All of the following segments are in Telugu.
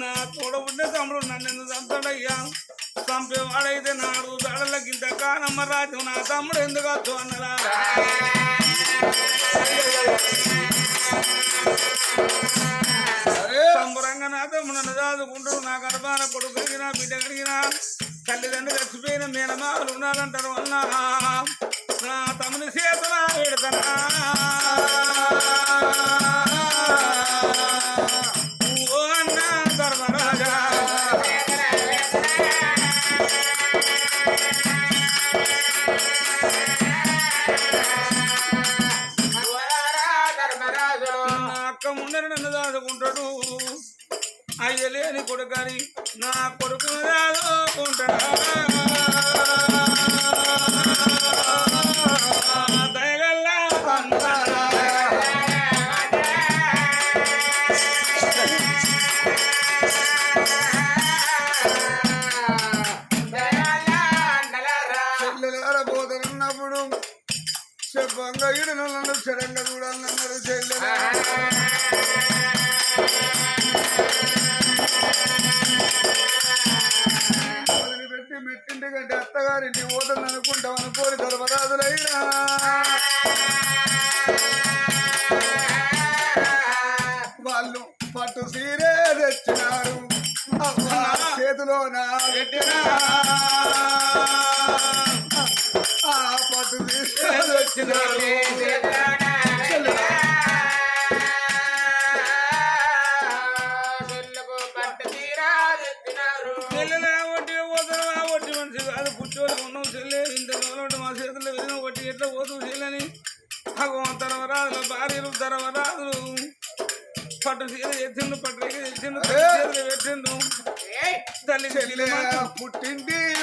నా తోడబుడ్డ తమ్ముడు నన్ను ఎందుకు చంపాడయ్యా చంపేవాడైతే నాడు దడలకి ఇంత కానమ్మ రాజ్యం నా తమ్ముడు ఎందుకు సరే సంబరంగా నా తమ్ముడు నన్ను దాదుకుంటాడు నా గర్భాన కొడుకు కలిగిన బిడ్డ కలిగిన తల్లిదండ్రులు చచ్చిపోయిన మేనమాలు ఉన్నారంటారు అన్నా. నా తమ్ముని చేతుల పెడతానా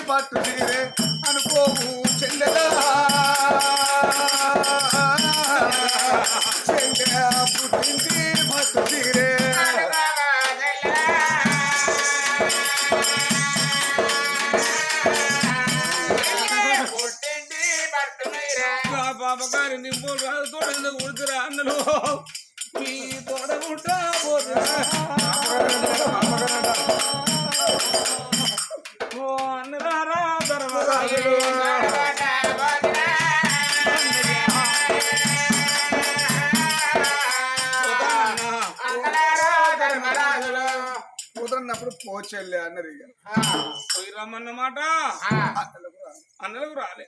பாட்டு తరవరాజులు కుదరనప్పుడు పోచెల్లే అన్నది ఇక పోయి రమ్మన్నమాట అన్నలకు రాలే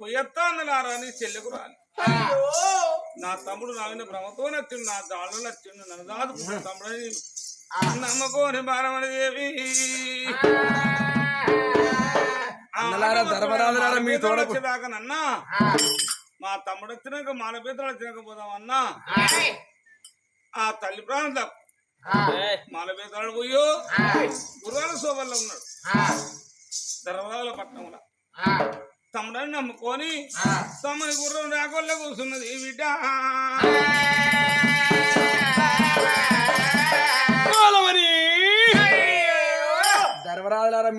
పోయత్తా అన్నలారా అని చెల్లెకు రాలే నా తమ్ముడు నా భ్రమతో నచ్చిండు నా దాళ్ళు నచ్చిండు నన్ను దాదుకున్న తమ్ముడని నమ్మకోని భారమని దేవి అన్నలారా, ధర్మరాజులారా, మీ తమ్ముడు వచ్చినాక పీతలు వచ్చినాక పోదాం అన్నా ఆ తల్లి ప్రాంతం మాల పీతలు పోయో గురువాల శోభల్లో ఉన్నాడు. ధర్మరాజుల పట్టణంలో. తమ్ముడని నమ్ముకొని తమ్ముని గుర్రం రాకొల్ల కూర్చున్నది బిడ్డ.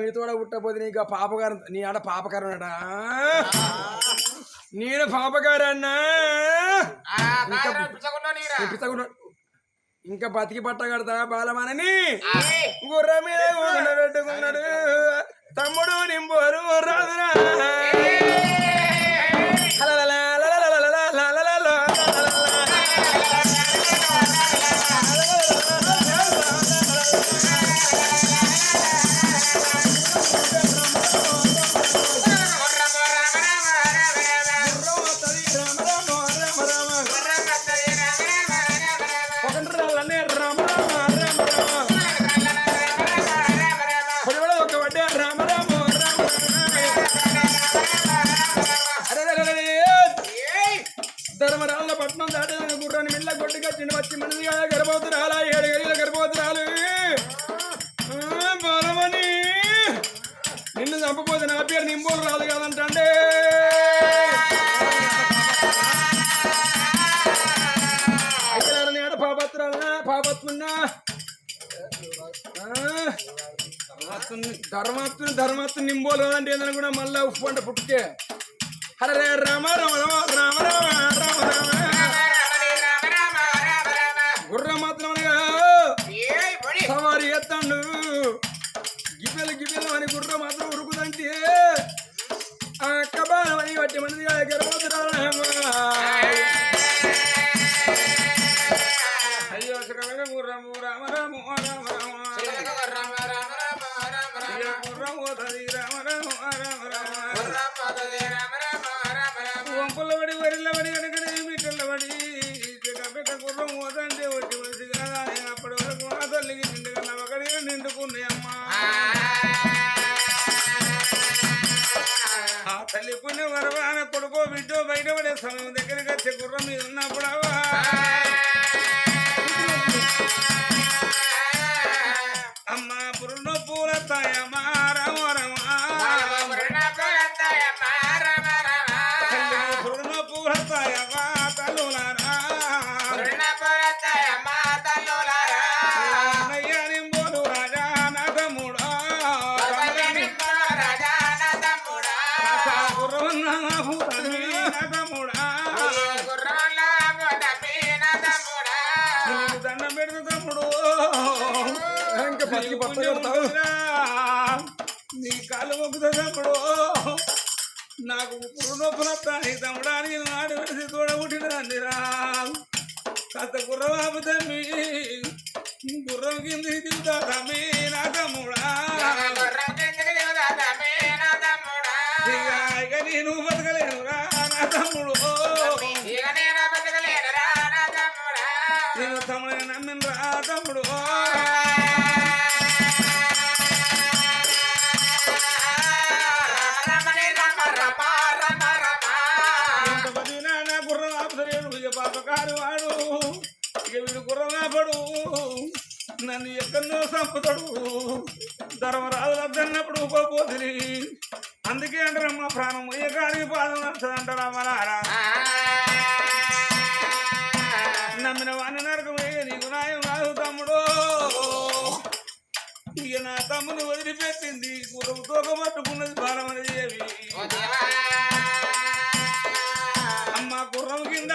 మీతో పుట్టపోతే నీకు ఆ పాపగారు నీ ఆడ పాపగారు నేను పిచ్చకుండా ఇంకా బతికి పట్ట కడతా బాలమానని? గుర్ర మీద పెట్టుకున్నాడు. తమ్ముడు నింపోరు రాదురా ధర్మాత్తుని ధర్మాత్తుని నింబోలు కదంటే ఏందని కూడా మళ్ళా ఉప్పు అంటే పుట్టుకే. హరే రామ రామ రామ రామ రామ రామ రామ గుర్ర మాత్రం సవారి ఎత్తండు గిబెలు గిబెలు అని గుర్ర మాత్రం ఉరుకుదంటే ఆ కబాల అని బట్టి మందిగా అయ్యో రామ రామ రామ రామ. కొడుకో బిడ్డో బయటపడే సమయం దగ్గరికి వచ్చే గుర్రం మీద ఉన్నప్పుడు దండం పెడుతు తమ్ముడు. ఇంకా బట్ట పుణ్యం కడతావు. నీ కాలు మొక్కుతా తమ్ముడు. నాకు ఇప్పుడు నొప్పునొత్తాయి తమ్ముడా. నీ నాడు విడిసి తోడ పుట్టినదిరా కాస్త గుర్రబాబు తమ్మి. గుర్రం కింద దిగుతా తమ్మి నా తమ్ముడా. ఇక నేను బతకలేనురా నా తమ్ముడు. నేను తమ్ముడు నమ్మినరా తమ్ముడు? ఎంతమంది నా గుర్రం ఆపుతలేడు ఇక పాపకారు వాడు. ఇక వీడు గుర్రం ఆపడు. నన్ను ఎక్కడో చంపుతాడు. ధర్మరాజు వద్దన్నప్పుడు పోతుంది అందుకే అంటారు మా ప్రాణం. ఏ కాడికి పాదం నడుతుందంటారా మనారా నమ్మిన వాణ్ణి నరకమే నీకు న్యాయం కాదు తమ్ముడు. ఇక నా తమ్ముని వదిలిపెట్టింది. గుర్రం తోక పట్టుకున్నది బాలమని దేవి. అమ్మ గుర్రం కింద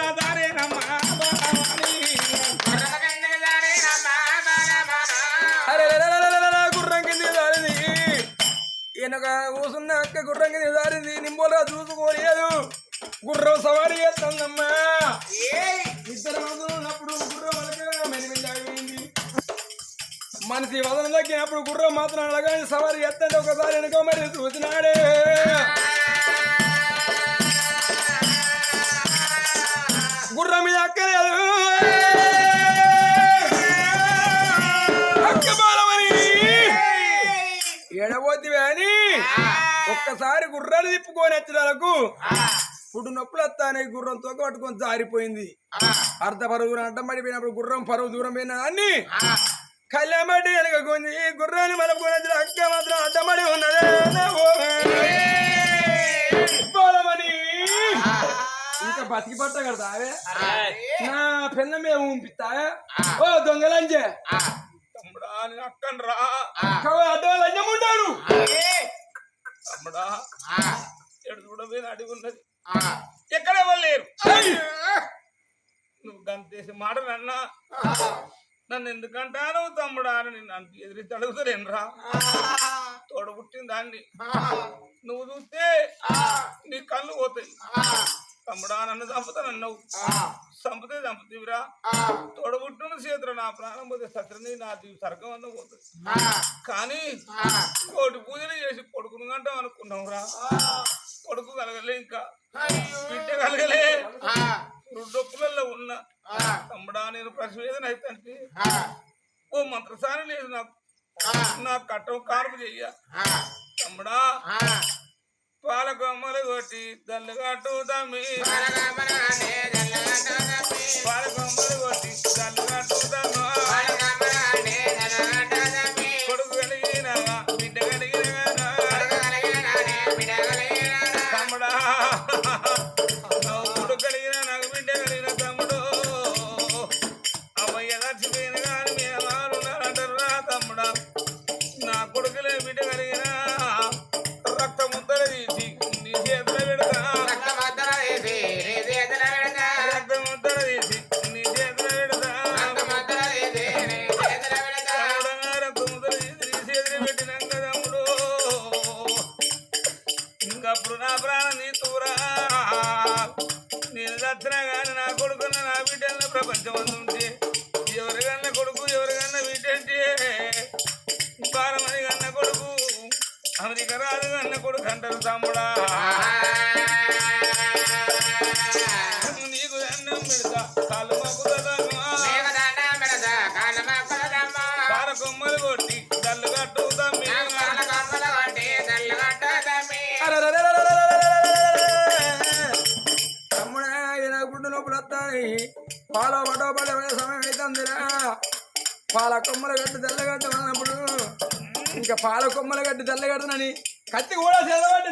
ఈయనొక కూసున్న అక్క గుర్రం కింద దారింది నింబోలుగా చూసుకోలేదు గుర్రం సవారీ చేస్తుందమ్మా ఇద్దరు ఉన్నప్పుడు గుర్రం మనిషి వదన తగ్గినప్పుడు గుర్రం మాత్రం అలాగే సవారీ ఎత్తండి ఒకసారి వెనుక మరి చూసినాడే. గుర్రం మీద అక్కలేదు అక్క బాలమని ఎడబోతివే అని ఒక్కసారి గుర్రాలు తిప్పుకొని వచ్చేటలకు పుడు నొప్పులు వస్తానే గుర్రం తోక పట్టుకొని జారిపోయింది. అర్ధ పరుగు అడ్డం పడిపోయినప్పుడు గుర్రం పరుగు దూరం పోయిన అన్ని కళ్యామడి వెనక కొంది గుర్రాన్ని మలుపుకొని అక్క మాత్రం అడ్డమడి ఉన్నదే. నా ఓవే. బాలమని ఇంకా బతికి పట్ట కడతావే నా పిల్ల మేము ఉంపిస్తావే ఓ దొంగలంజే. అక్కను రా. అడ్డం లంజం ఉంటాడు తమ్ముడా ఎడు చూడబోయిన అడిగి ఉన్నది. ఎక్కడ లేరు. నువ్వు గంతేసి మాట నన్నా నన్ను ఎందుకంటాను తమ్ముడా అని నిన్ను అంత ఎదిరించి అడుగుతారేనరా తోడ పుట్టిన దాన్ని. నువ్వు చూస్తే నీ కళ్ళు పోతాయి. తమ్ముడా నన్ను చంపుతానన్నావు చంపితే చంపుతీవిరా. తోడబుట్టున చేతులు నా ప్రాణం పోతే సత్రని నా సర్గం అంతా పోతుంది. కానీ కోటి పూజలు చేసి కొడుకును అంటాం అనుకున్నావురా. కొడుకు కలగలే ఇంకా. బిడ్డ కలగలే. రుడ్డొప్పులలో ఉన్న. తమ్ముడా నేను ప్రశ్న అయితే ఓ మంత్రసాని లేదు నాకు. నాకు కట్టం కార్పు చెయ్య. తమ్ముడా పాలకొమ్మలు కొట్టి దల్లుగట్టు తమ్మి. పాలకొమ్మలు కొట్టి దల్లుగట్టు తమ్మి. కొట్టి దల్లు కట్టు గుడ్డు లోపల వస్తాయి పాల పడవ పడే సమయం అవుతుందిరా పాల కొమ్మల కట్టి తెల్లగడ్డ అన్నప్పుడు ఇంకా పాల కొమ్మల గడ్డి తెల్లగడ్డనని కత్తి కూడా చదవండి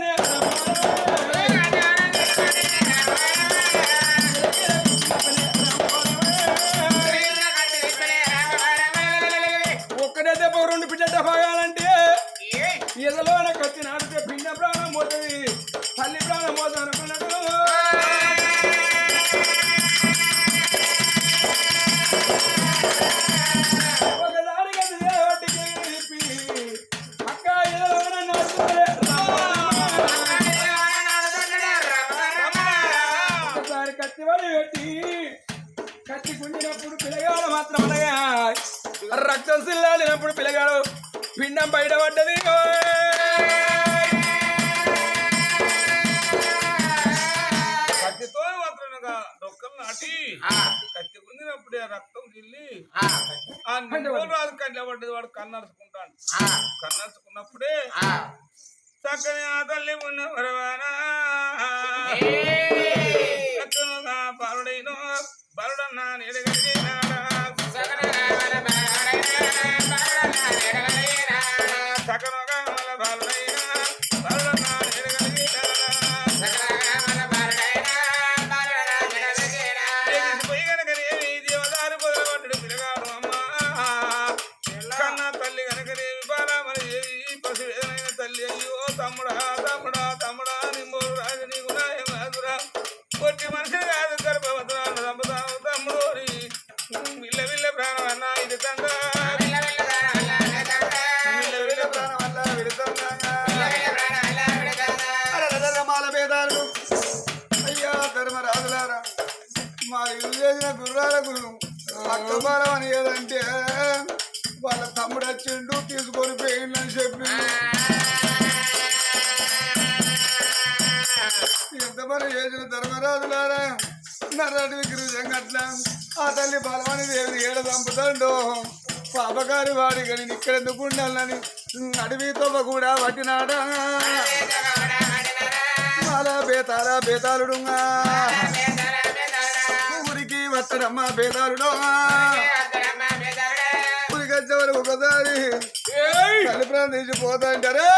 పెట్టి కత్తి పిల్లగాడు మాత్రం అనగా రక్తం సిల్లాడినప్పుడు పిల్లగాడు పిండం బయటపడ్డది కత్తితో మాత్రం డొక్కలు నాటి కత్తి గుందినప్పుడు ఆ రక్తం జిల్లి ఆ. నిండు రాజు కళ్ళ పడ్డది వాడు కన్నరుచుకుంటాడు కన్నరుచుకున్నప్పుడే చక్కని ఆ తల్లి ఉన్న వరవానా చక్కనుగా బాలుడైనో బాలుడన్నా నీడగలిగినాడా తమ్ముడా తమ్ముడా. అట్ల ఆ తల్లి బలమని దేవిని ఏడ చంపుతాడు? పాపగారి వాడి కానీ ఇక్కడ ఎందుకు ఉండాలని అడవితో కూడా పట్టినాడా? మాల బేతాల బేతాళుడుగా. ఊరికి వత్తడమ్మ బేతాళుడు. ఊరికి వచ్చేవారు ఒకసారి తల్లి ప్రాణం తీసి పోతా అంటారే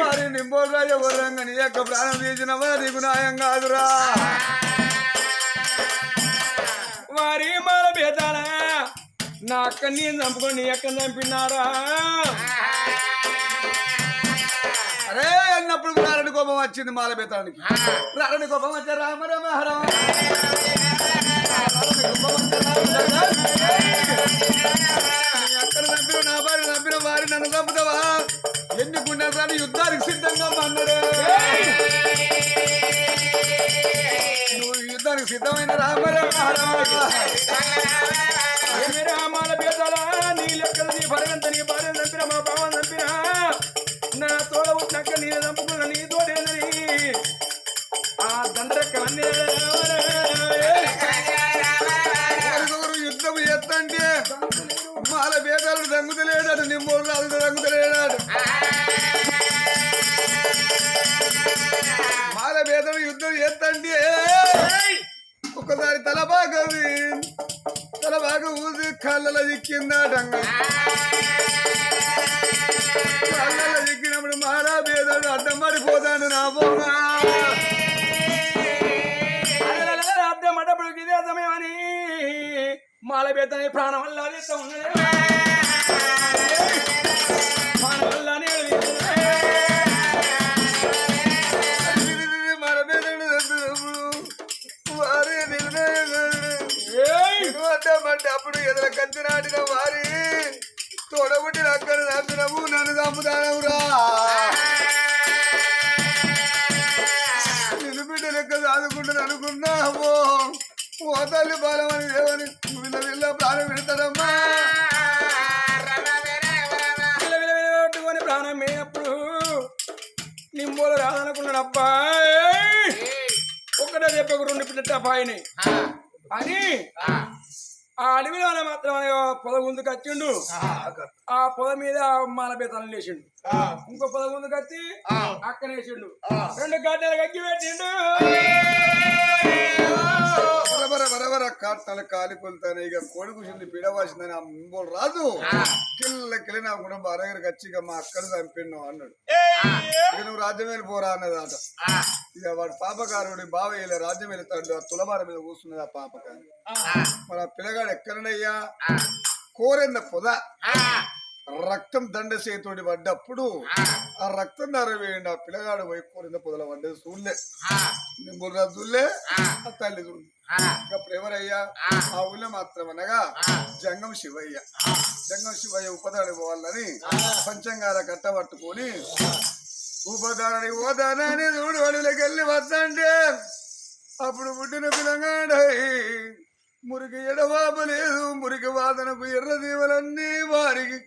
వారి నింబోలు రాజా వర్రంగా నీ యొక్క ప్రాణం తీసిన వారికి న్యాయం కాదురా. వారి మాల భేదాల నా అక్క నేను చంపుకొని నీ అక్క చంపినారా? అరే అన్నప్పుడు రారణి కోపం వచ్చింది మాల బేతానికి. రారణి కోపం వచ్చా రామ రామ హరమ చంపిన నా భార్య చంపిన వారి నన్ను చంపుతావా? ఎన్ని గుండెలు యుద్ధానికి సిద్ధంగా అన్నాడే యుద్ధానికి సిద్ధమైన రామ రామ హరమ ఏమిరా మాల భేదాల నీ లెక్కలు నీ భరగంత నీ చేద్దామంటే అప్పుడు ఎదుర కత్తి నాటిన వారి తోడబుట్టిన అక్కను నాటినవు నన్ను చంపుతానవురా. నిన్ను బిడ్డ లెక్క చదువుకుంటుంది అనుకున్నావో? ఓ తల్లి బాలమని దేవని విల్ల విల్ల ప్రాణం పెడతాడమ్మా ప్రాణం పోయినప్పుడు నింబోలు రాదనుకున్నాడు అబ్బాయి ఒక్కటే చెప్పకు రెండు పిల్లట అబ్బాయిని అని ఆ అడవిలో మాత్రం పొద ముందుకు వచ్చిండు. ఆ పొద మీద మాల బేతాలను లేచిండు. ఇంకో పొద ముందుకు వచ్చి అక్కడ వేసిండు రెండు గడ్డలు గగ్గి పెట్టిండు. బరబర బరబర కాటలు కాలి కొలుతాను ఇక కోడి కూర్చుంది బిడవాసిందని ఆ మింబోలు రాదు కిల్ల కిల్ల నా కూడా బరగరికి వచ్చి ఇక మా అక్కడ చంపిను అన్నాడు. ఇక నువ్వు రాజ్యం వెళ్ళిపోరా అన్నదాట ఇక వాడు పాపకారుడి బావ ఇలా రాజ్యం వెళ్తాడు. ఆ తులబార మీద కూర్చున్నది ఆ పాపకారు. మరి ఆ పిల్లగాడు ఎక్కడనయ్యా? కోరెంద పొద. రక్తం దండ చేతోటి పడ్డప్పుడు ఆ. రక్తం నరవేయండి. ఆ పిల్లగాడు పోయి కోరింద పొదల పడ్డది చూడలే. చూడలే ఆ. తల్లి ఇంకా ఎవరయ్యా ఆ. ఊళ్ళో మాత్రం అనగా జంగం శివయ్య. జంగం శివయ్య ఉపదాడి పోవాలని పంచంగార కట్ట పట్టుకొని ఉపదాని ఓదానని చూడు అడవిలోకి వెళ్ళి వద్దంటే అప్పుడు పుట్టిన పిల్లగాడై మురికి ఎడవాప లేదు మురికి వాదనకు ఎర్ర దీవులన్నీ వారికి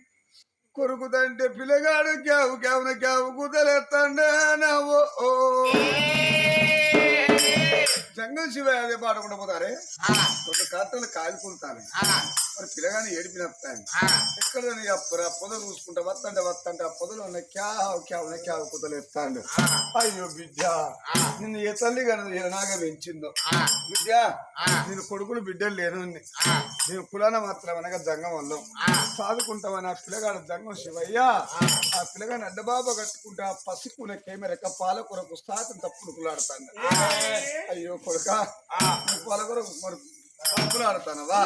కొరుకుతంటే పిల్లగాడు క్యావు క్యావున క్యావు కుదలేస్తాండే నవ్వు ఓ. జంగం శివ అదే పాడకుండా పోతారే? రెండు కట్టలు కాలిపోతాను మరి పిల్లగాని ఏడిపినస్తాను ఎక్కడ నీ ఆ పొద- పొద చూసుకుంటా వత్తంటే వత్తంటే ఆ పొదలో ఉన్న క్యావ్ క్యావ్ క్యావ్ కుదలేస్తాడు అయ్యో బిడ్డ నిన్ను ఏ తల్లి కానీ ఎలాగా పెంచిందో. బిడ్డ నేను కొడుకులు బిడ్డలు లేను నేను కులాన మాత్రం అనగా జంగం వల్లం సాదుకుంటామని ఆ పిల్లగాడు జంగం శివయ్య. ఆ. పిల్లగాని అడ్డబాబా కట్టుకుంటే ఆ పసికున కెమెరక పాలకూరకు సాతం తప్పుడు కులాడతాను అయ్యో కొడుక పాలకూరకు మరి తప్పులాడతానవా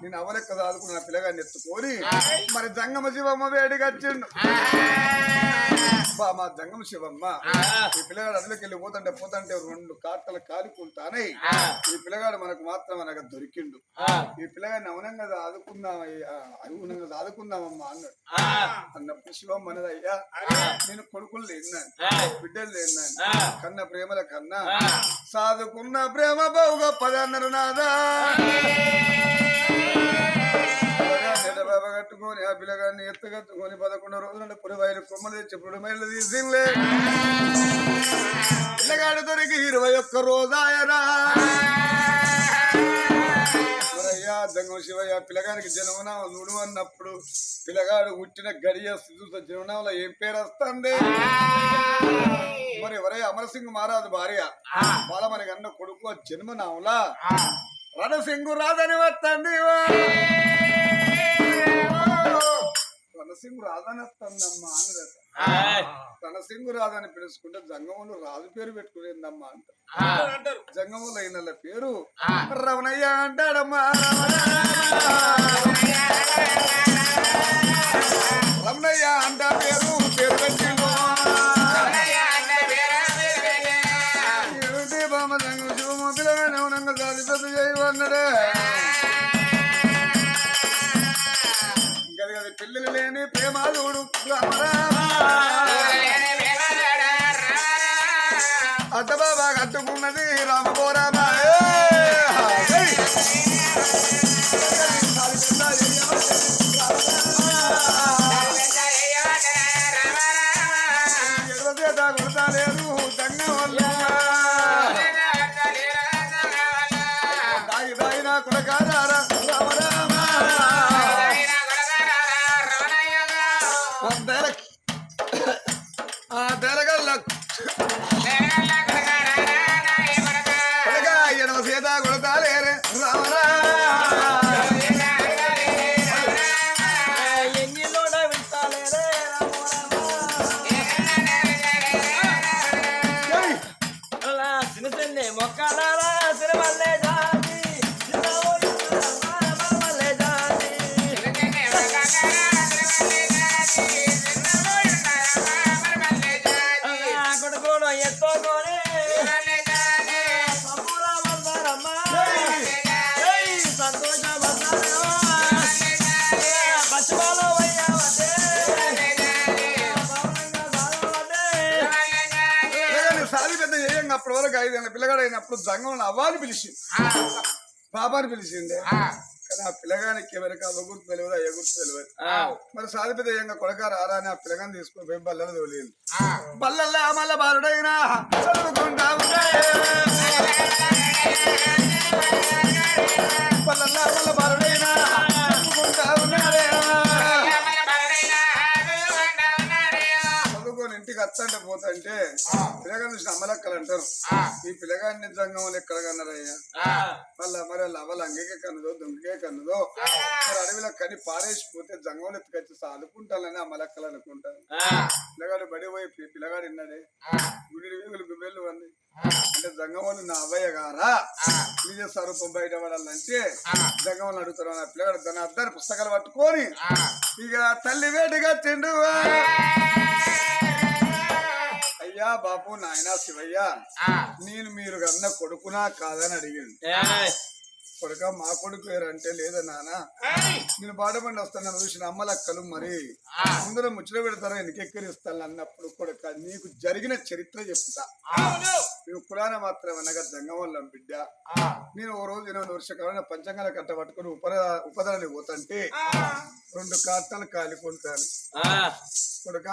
నేను అవలెక్క దాదుకున్న పిల్లగాన్ని ఎత్తుకొని మరి జంగమ శివమ్మ వేడికి వచ్చిండు బా, మా జంగమ శివమ్మ. ఈ పిల్లగాడు అడవిలోకి వెళ్ళి పోతుంటే పోతుంటే రెండు కాటలు కాలికుంటానే ఈ పిల్లగాడు మనకు మాత్రం అనగా దొరికిండు. ఈ పిల్లగాడిని అవునంగా ఆదుకుందాం అవునంగా ఆదుకుందామమ్మా అన్నాడు. అన్నప్పుడు శివమ్మ అన్నది అయ్యా నేను కొడుకులు లేన్నాను బిడ్డలు లేన్నాను కన్న ప్రేమల కన్నా సాదుకున్న ప్రేమ బహు గొప్పదన్నారు నాదా బాబా కట్టుకొని ఆ పిల్లగాన్ని ఎత్తుకట్టుకొని పదకొండు రోజుల పురివైలు కొమ్మలు తెచ్చి పుడిమైలు తీసింలే పిల్లగాడు దొరికి ఇరవై ఒక్క రోజాయరా జంగం శివయ్య పిల్లగానికి జన్మనామం చూడు అన్నప్పుడు పిల్లగాడు పుట్టిన గడియ సిద్ధుత జన్మనామంలో ఏం పేరు వస్తుంది? మరి ఎవరయ్యా? అమరసింగ్ మహారాజు భార్య. బాలమని అన్న కొడుకు జన్మనామంలా? రణసింగు రాదని వస్తుంది రణసింగు రాదని వస్తుందమ్మా అన్నదట రణసింగు రాదని పిలుచుకుంటే జంగములు రాజు పేరు పెట్టుకునేందమ్మా అంట. అంటారు జంగములు అయిన పేరు రమణయ్య అంటాడమ్మా జంగం అవ్వాని పిలిచి బాబాని పిలిచిండే కానీ ఆ పిల్లగానికి ఎవరికి గుర్తు తెలియదు అయ్య గుర్తు తెలియదు. మరి సాధిపతి అయ్యంగా కొడక రారా అని ఆ పిల్లగాని తీసుకొని పోయి బల్లలు తోలేదు. బల్లల్లా మల్ల బాలుడైనా చదువుకుంటా. అత్తంటే పోతంటే పిల్లగాని చూసిన అమ్మలక్కలు అంటారు ఈ పిల్లగాడిని నిజంగా ఎక్కడ కన్నారయ్యా మళ్ళా మరి వాళ్ళ అవ్వలు అంగకే కన్నదో దొంగకే కన్నదో? మరి అడవిలో కని పారేసిపోతే జంగంలో ఎత్తుకొచ్చి సాదుకుంటానని అమ్మలక్కలు అనుకుంటారు. పిల్లగాడు బడి పోయి పిల్లగాడు విన్నాడే గుడి వేగులు గుబెళ్ళు అన్ని అంటే జంగమోళ్ళు నా అవ్వయ్య గారా? నిజ స్వరూపం బయట పడాలంటే జంగమోళ్ళు అడుగుతారు నా పిల్లగాడు తన అద్దరు పుస్తకాలు పట్టుకొని ఇక తల్లి వేటిగా తిండు. అయ్యా బాపు నాయనా శివయ్య నేను మీరు కన్న కొడుకునా కాదని అడిగాను. కొడుక మా కొడుకు పేరంటే లేదా నాన్న నేను బాడబండి వస్తాను చూసిన అమ్మలక్కలు మరి. ముందర ముచ్చట పెడతారా ఎన్నికెక్కిరిస్తాను అన్నప్పుడు కొడుక నీకు జరిగిన చరిత్ర చెప్తా. నువ్వు పురాణ మాత్రం అనగా జంగవల్లం బిడ్డ. నేను ఓ రోజు ఎనిమిది వర్షకాలం పంచంగాల కట్ట పట్టుకుని ఉపద ఉపదలని పోతంటే రెండు కార్తలు కాలిపోతాను. కొడుక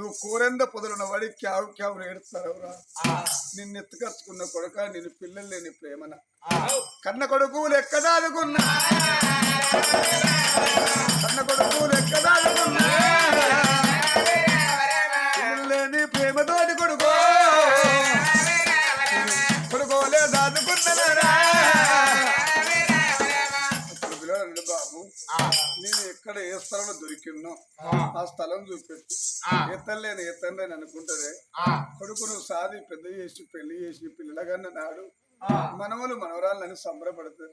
నువ్వు కూరెంద పొదలున్న వాడి క్యావ్ క్యావ్ ఏడుస్తారవురా నిన్ను ఎత్తుకచ్చుకున్న కొడుక నేను పిల్లలు లేని ప్రేమన. కన్న కొడుకు లెక్కదాదుకున్నా కన్న కొడుకు లెక్కదాదుకున్నా నేను ఎక్కడ ఏ స్థలంలో దొరికిన్నో ఆ. స్థలం చూపెట్టు. ఎత్తలేని ఎత్తండి అనుకుంటారే? కొడుకును సాది పెద్ద చేసి పెళ్ళి చేసి పిల్లగాన్న నాడు మనవలు మనవరాలని సంబరపడతారు.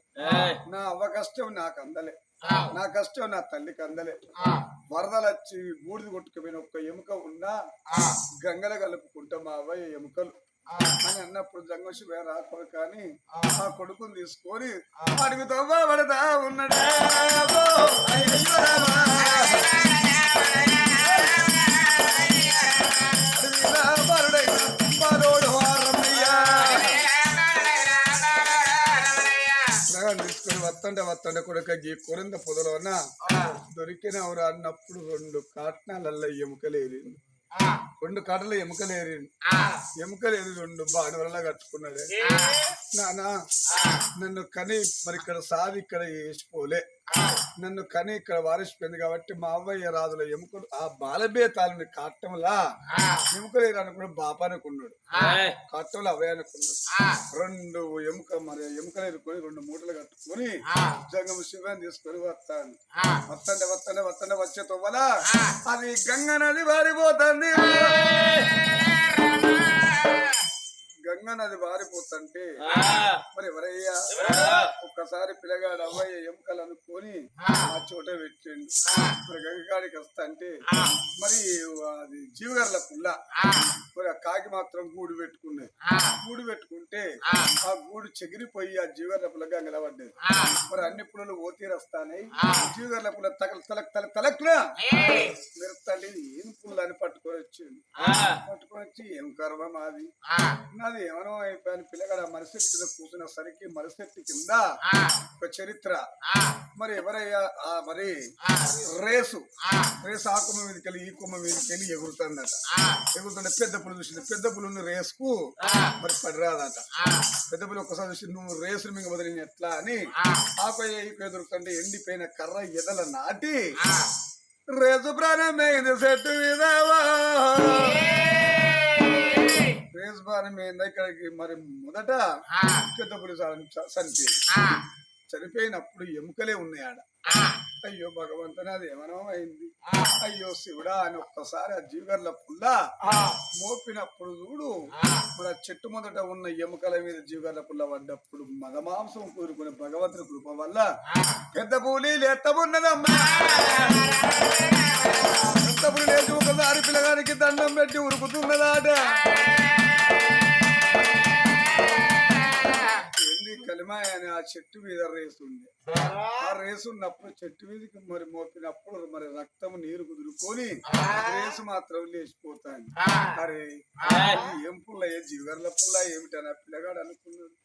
నా అవ్వ కష్టం నాకు అందలే. నా కష్టం నా తల్లికి అందలే. వరదలు వచ్చి బూడిద కొట్టుకుపోయిన ఒక్క ఎముక ఉన్నా గంగల కలుపుకుంటా మా అవ్వయ్య ఎముకలు. అని అన్నప్పుడు జంగశివ రాకూడదు కానీ ఆ. కొడుకుని తీసుకొని అడుగు తవ్వ పడతా ఉన్నాడే తీసుకొని వత్తంటే వత్తంటే కొడుక ఈ కొరింద పొదలోన దొరికినవరు అన్నప్పుడు రెండు కాట్నాలల్లో ఎముకలేరి రెండు కాటలు ఎముకలేరి ఎముకలేరి రెండు బాణవల్ల కట్టుకున్నాడే. నానా నన్ను కని మరి ఇక్కడ సాది ఇక్కడ వేసిపోలే నన్ను కని ఇక్కడ వారిసిపోయింది కాబట్టి మా అవ్వయ్య రాజుల ఎముకలు ఆ బాలబేతాలని కాటంలా ఎముకలేరు అనుకున్నాడు బాప అనుకున్నాడు. కాటంలో అవే అనుకున్నాడు. రెండు ఎముక మరి ఎముకలు ఎరుకొని రెండు మూటలు కట్టుకొని జంగం శివాన్ని తీసుకొని వస్తాను. వత్తండి వత్తండి వత్తండి వచ్చే తొవ్వల. అది గంగ నది వారిపోతుంది. గంగ నది వారిపోతుంటే మరి ఎవరయ్యా? ఒక్కసారి పిల్లగాడు అవ్వయ్య ఎముకలు అనుకొని ఆ. చోట పెట్టిండు. మరి గంగగాడికి వస్తా అంటే మరి అది జీవగర్ల పుల్ల. మరి ఆ కాకి మాత్రం గూడు పెట్టుకున్నది గూడు పెట్టుకుంటే ఆ. గూడు చెగిరిపోయి ఆ జీవగర్ల పుల్ల గంగల పడ్డది. మరి అన్ని పుల్లలు ఓతీరస్తాయి జీవగర్ల పుల్ల తగల తలక్ తలక్ తలక్నా మీరు తల్లి ఏం పుల్ల అని పట్టుకొని వచ్చిండు. పట్టుకొని వచ్చి ఏం కర్మ మాది? నాది ఏమనో అయిపోయాను పిల్లగాడు ఆ మరుసెట్టు కింద కూర్చున్న సరికి మరుసెట్టు కింద ఒక చరిత్ర. మరి ఎవరయ్యా? ఆ మరి రేసు. రేసు ఆ కొమ్మ మీదకి వెళ్ళి ఈ కొమ్మ మీదకి వెళ్ళి ఎగురుతుందట ఎగురుతుంటే పెద్ద పులు చూసింది. పెద్ద పులుని రేసుకు మరి పడిరాదట. పెద్ద పులి ఒక్కసారి చూసి నువ్వు రేసులు మింగ వదిలిన ఎట్లా? అని ఆపయ్య ఈ ఎదురుతుంటే ఎండిపోయిన కర్ర ఎదల నాటి రేసు ప్రాణమైంది చెట్టు విధావా రేసు ప్రాణమైంది ఇక్కడికి మరి మొదట పెద్ద పులి చనిపోయింది. చనిపోయినప్పుడు ఎముకలే ఉన్నాయి ఆడ అయ్యో భగవంతుని అది అయింది అయ్యో శివుడా అని ఒక్కసారి ఆ జీవగర్ల పుల్ల మోపినప్పుడు చూడు ఆ. చెట్టు మొదట ఉన్న ఎముకల మీద జీవగర్ల పుల్ల పడ్డప్పుడు మదమాంసం కూరుకునే భగవంతుని కృప వల్ల పెద్ద పూలి లేత్తమున్నదమ్మా పెద్ద పూలి లేచి ఒకసారి పిల్లగానికి దండం పెట్టి ఉరుకుతున్నదాట. కలిమాయ అనే ఆ చెట్టు మీద రేసు ఉంది ఆ రేసు ఉన్నప్పుడు చెట్టు మీదకి మరి మోపినప్పుడు మరి రక్తం నీరు కుదురుకొని రేసు మాత్రం లేచిపోతాను అరే ఏం పుల్లయ్య? జీవర్ల పుల్ల ఏమిటని ఆ పిల్లగాడు అనుకున్నాడు.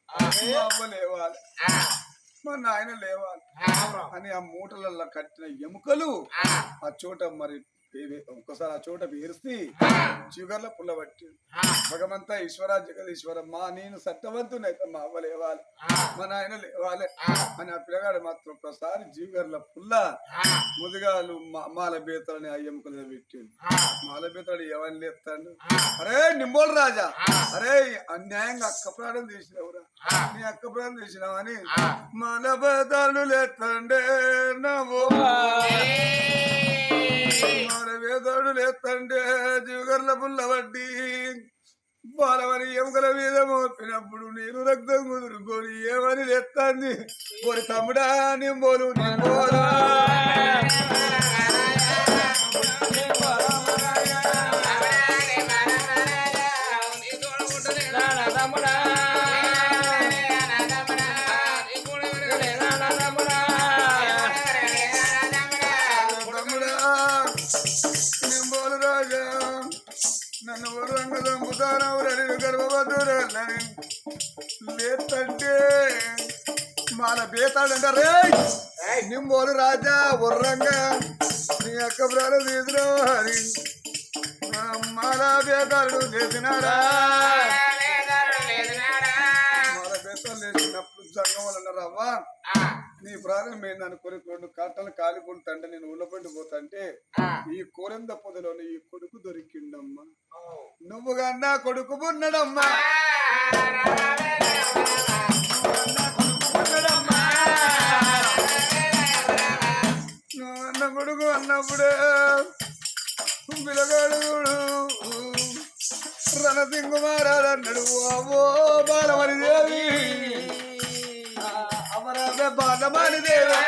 అవ్వ లేవాలి. మా నాయన లేవాలి. అని ఆ మూటలలో కట్టిన ఎముకలు ఆ చోట మరి ఒక్కసారి ఆ చోట పేరుస్తే చిగుర్ల పుల్ల పట్టి భగవంత ఈశ్వర జగదీశ్వరమ్మ నేను సత్యవంతునైతే మా అవ్వ లేవాలి. మా నాయన లేవాలి. అని ఆ పిల్లగాడు మాత్రం ఒకసారి జీవిగర్ల పుల్ల ముదిగాలు మాల బీతలని ఆ ఎముకలు పెట్టిండు. మాల బీతలు ఎవరిని లేస్తాడు అరే నింబోలు రాజా. అరే అన్యాయంగా అక్క ప్రాణం తీసినవురా. నీ అక్క ప్రాణం తీసినావని మాల బీతలు లేతండే నవ్వు. మాల బీతలు లేతండే జీవిగర్ల పుల్ల వడ్డీ బాలవని ఎముకల మీద మోపినప్పుడు నేను రక్తం కుదురుకొని ఏమని లేస్తాంది ఓరి తమ్ముడా నింబోలు నింబోలా. లేతంటే మాల బేతాడంట రే! నింబోలు రాజా ఉర్రంగా నీ అక్క తీసిన హరి. మాల బేతాడు చేసినాడా నీ ప్రాణం ఏంది అనుకుని రెండు కట్టలు కాలికుంటంటే నేను ఉల్లపండి పోతాంటే ఈ కోరెంద పొదలోని ఈ కొడుకు దొరికిండమ్మా. నువ్వు కన్నా కొడుకు ఉన్నడమ్మా నువ్వు అన్న కొడుకు అన్నప్పుడే పిల్లగాడు రణసింగు మారాడన్నాడు అవో బాలమణి దేవి. రామ రామ బాధమని దేవా